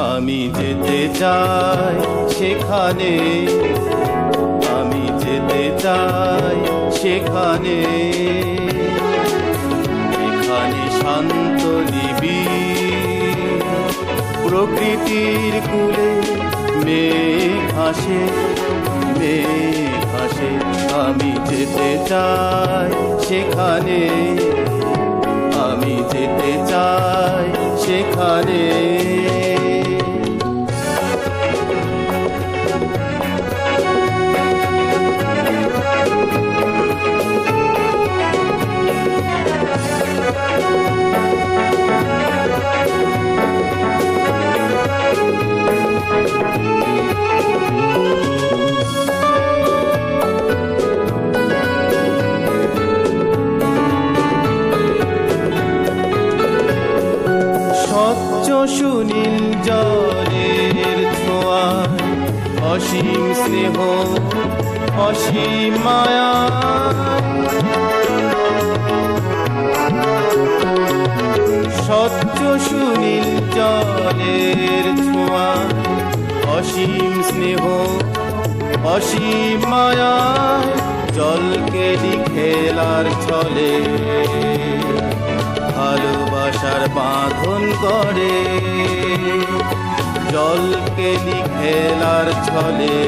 আমি যেতে চাই সেখানে। আমি যেতে চাই সেখানে। এখানে শান্ত নিবি প্রকৃতির কুলে মেঘ হাসে মেঘ হাসে আমি যেতে চাই সেখানে। সুনীল জলের ছোঁয়া, অসীম স্নেহ, অসীম মায়া। স্বচ্ছ সুনীল জলের ছোঁয়া, অসীম স্নেহ, অসীম মায়া। জলকে খেলার ছলে ভালোবাসার বাঁধন করে। জলকে খেলার ছলে।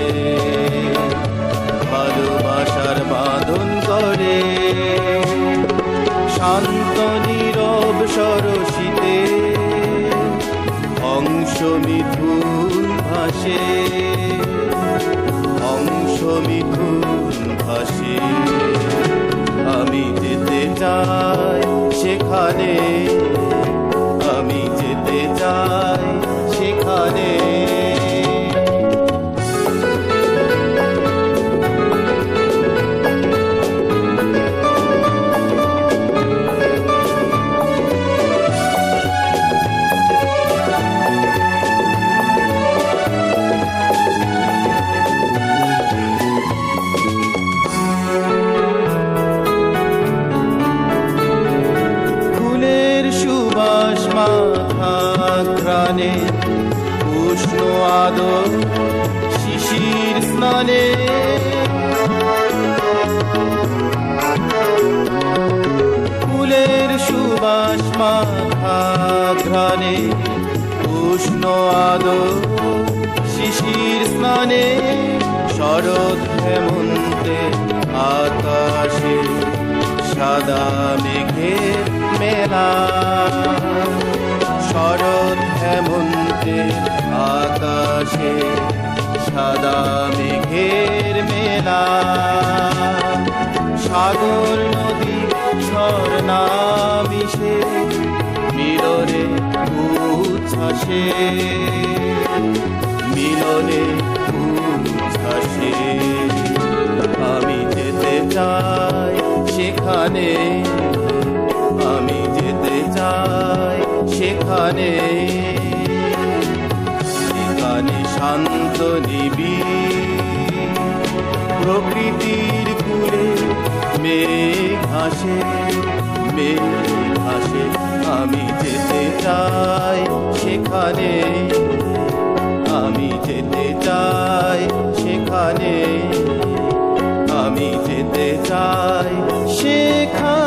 ভালোবাসার বাঁধন করে। শান্ত নীরব সরসিতে। অংশ মিথুন ভাসে। অংশ মিথুন ভাসে। আমি যেতে চাই সেখানে। সুবাস উষ্ণ আদর শিশির স্নানে শরৎ হেমন্তে আকাশে সাদা মেঘের মেলা। শরৎ হেমন্তে আকাশে সাদা মেঘের মেলা। সাগর নদী ঝর্ণা উচ্ছ্বাসে মিলনে উচ্ছ্বাসে আমি যেতে চাই সেখানে। আমি যেতে চাই সেখানে। সেখানে শান্ত নিবি প্রকৃতির কুলে মেঘ হাসে আসবে ভাসে আমি যেতে চাই সেখানে। আমি যেতে চাই সেখানে। আমি যেতে চাই সেখানে।